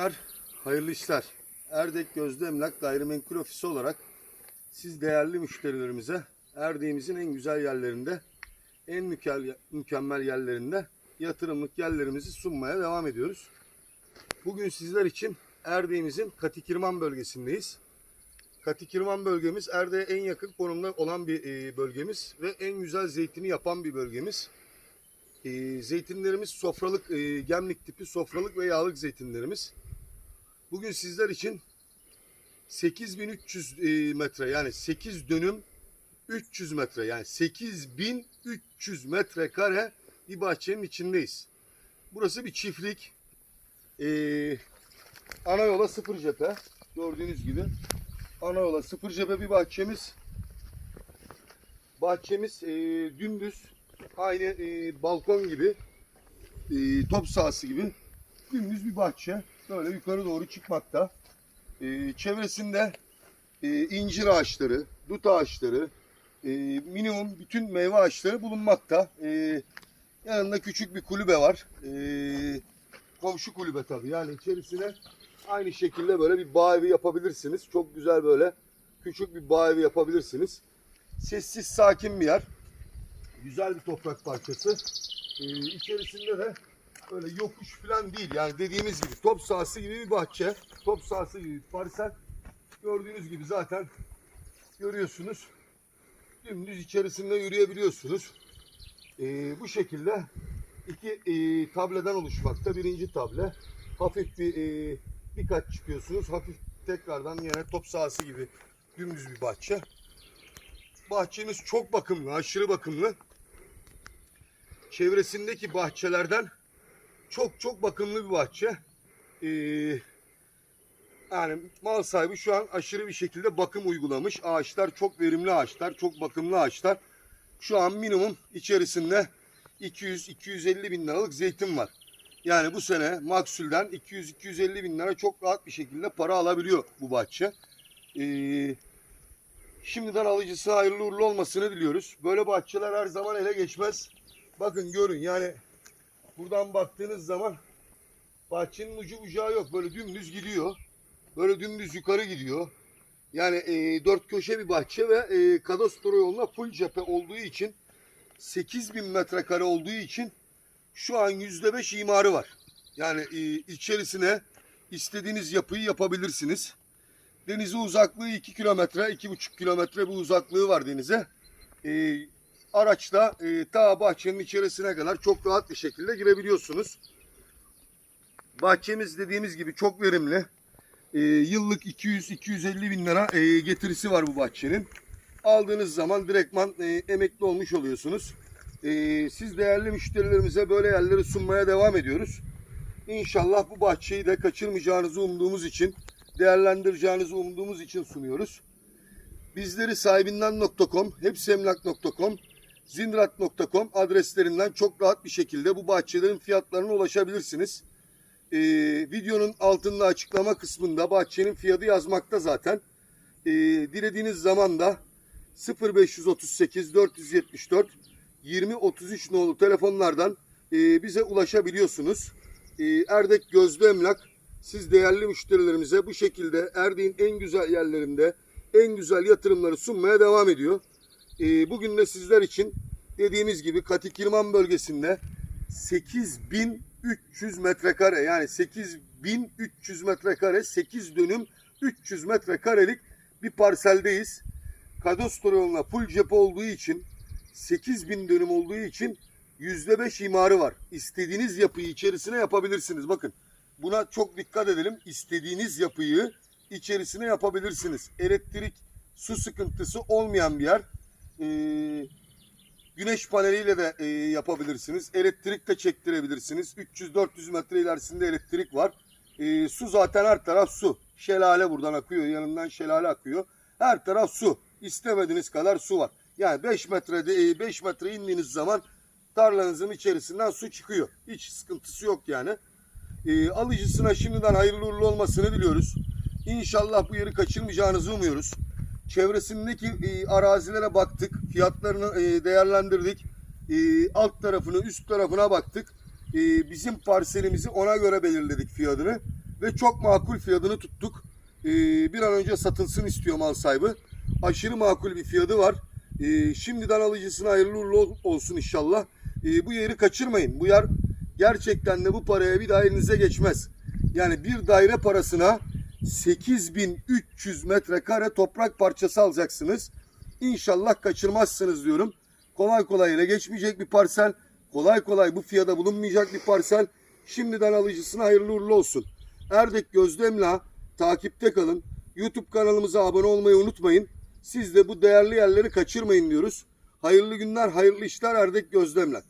günler, hayırlı işler. Erdek Gözde Emlak Gayrimenkul Ofisi olarak siz değerli müşterilerimize Erdek'imizin en güzel yerlerinde, en mükemmel yerlerinde yatırımlık yerlerimizi sunmaya devam ediyoruz. Bugün sizler için Erdek'imizin Katikirman bölgesindeyiz. Katikirman bölgemiz Erdek'e en yakın konumda olan bir e, bölgemiz ve en güzel zeytini yapan bir bölgemiz. E, zeytinlerimiz sofralık, e, gemlik tipi sofralık ve yağlık zeytinlerimiz. Bugün sizler için 8300 e, metre yani 8 dönüm 300 metre yani 8300 metrekare bir bahçenin içindeyiz. Burası bir çiftlik. Ee, ana yola sıfır cephe. Gördüğünüz gibi. Ana yola sıfır cephe bir bahçemiz. Bahçemiz e, dümdüz. Aynı e, balkon gibi. e, top sahası gibi. Dümdüz bir bahçe. Böyle yukarı doğru çıkmakta. E, çevresinde e, incir ağaçları, dut ağaçları, e, minimum bütün meyve ağaçları bulunmakta. E, yanında küçük bir kulübe var. E, komşu kulübe tabii. Yani içerisine aynı şekilde böyle bir bağ evi yapabilirsiniz. Çok güzel böyle küçük bir bağ evi yapabilirsiniz. Sessiz, sakin bir yer. Güzel bir toprak parçası. E, içerisinde de böyle yokuş falan değil. Yani dediğimiz gibi top sahası gibi bir bahçe. Top sahası gibi bir parsel. Gördüğünüz gibi zaten görüyorsunuz. Dümdüz içerisinde yürüyebiliyorsunuz. Ee, bu şekilde iki e, tableden oluşmakta. Birinci table hafif bir e, birkaç çıkıyorsunuz. Hafif tekrardan yine top sahası gibi dümdüz bir bahçe. Bahçemiz çok bakımlı, aşırı bakımlı. Çevresindeki bahçelerden çok çok bakımlı bir bahçe. Ee, yani mal sahibi şu an aşırı bir şekilde bakım uygulamış. Ağaçlar çok verimli ağaçlar, çok bakımlı ağaçlar. Şu an minimum içerisinde 200-250 bin liralık zeytin var. Yani bu sene maksulden 200-250 bin lira çok rahat bir şekilde para alabiliyor bu bahçe. Ee, şimdiden alıcısı hayırlı uğurlu olmasını diliyoruz. Böyle bahçeler her zaman ele geçmez. Bakın görün yani buradan baktığınız zaman bahçenin ucu bucağı yok. Böyle dümdüz gidiyor. Böyle dümdüz yukarı gidiyor. Yani e, dört köşe bir bahçe ve e, kadastro yoluna full cephe olduğu için 8000 metrekare olduğu için şu an yüzde beş imarı var. Yani e, içerisine istediğiniz yapıyı yapabilirsiniz. Denize uzaklığı 2 kilometre, 2,5 kilometre bir uzaklığı var denize. E, araçla e, ta bahçenin içerisine kadar çok rahat bir şekilde girebiliyorsunuz. Bahçemiz dediğimiz gibi çok verimli. E, yıllık 200-250 bin lira e, getirisi var bu bahçenin. Aldığınız zaman direktman e, emekli olmuş oluyorsunuz. E, siz değerli müşterilerimize böyle yerleri sunmaya devam ediyoruz. İnşallah bu bahçeyi de kaçırmayacağınızı umduğumuz için, değerlendireceğinizi umduğumuz için sunuyoruz. Bizleri sahibinden.com, hepsemlak.com, zinrat.com adreslerinden çok rahat bir şekilde bu bahçelerin fiyatlarına ulaşabilirsiniz. Ee, videonun altında açıklama kısmında bahçenin fiyatı yazmakta zaten. Ee, dilediğiniz zaman da 0538 474 2033 nolu telefonlardan e, bize ulaşabiliyorsunuz. Ee, Erdek Gözlü Emlak siz değerli müşterilerimize bu şekilde Erdek'in en güzel yerlerinde en güzel yatırımları sunmaya devam ediyor. Ee, bugün de sizler için dediğimiz gibi Katikirman bölgesinde 8300 metrekare yani 8300 metrekare 8 dönüm 300 metrekarelik bir parseldeyiz. Kadastro yoluna full cephe olduğu için 8000 dönüm olduğu için %5 imarı var. İstediğiniz yapıyı içerisine yapabilirsiniz. Bakın buna çok dikkat edelim. İstediğiniz yapıyı içerisine yapabilirsiniz. Elektrik, su sıkıntısı olmayan bir yer. Ee, güneş paneliyle de e, yapabilirsiniz. Elektrik de çektirebilirsiniz. 300-400 metre ilerisinde elektrik var. Ee, su zaten her taraf su. Şelale buradan akıyor. Yanından şelale akıyor. Her taraf su. İstemediğiniz kadar su var. Yani 5 metrede 5 metre indiğiniz zaman tarlanızın içerisinden su çıkıyor. Hiç sıkıntısı yok yani. E, alıcısına şimdiden hayırlı uğurlu olmasını diliyoruz. İnşallah bu yeri kaçırmayacağınızı umuyoruz. Çevresindeki e, arazilere baktık. Fiyatlarını e, değerlendirdik. E, alt tarafını, üst tarafına baktık. E, bizim parselimizi ona göre belirledik fiyatını. ve çok makul fiyatını tuttuk. Ee, bir an önce satılsın istiyor mal sahibi. Aşırı makul bir fiyatı var. Ee, şimdiden alıcısına hayırlı uğurlu ol- olsun inşallah. Ee, bu yeri kaçırmayın. Bu yer gerçekten de bu paraya bir daha elinize geçmez. Yani bir daire parasına 8300 metrekare toprak parçası alacaksınız. İnşallah kaçırmazsınız diyorum. Kolay kolay ele geçmeyecek bir parsel. Kolay kolay bu fiyata bulunmayacak bir parsel. Şimdiden alıcısına hayırlı uğurlu olsun. Erdek Gözdemla takipte kalın. YouTube kanalımıza abone olmayı unutmayın. Siz de bu değerli yerleri kaçırmayın diyoruz. Hayırlı günler, hayırlı işler Erdek Gözdemla.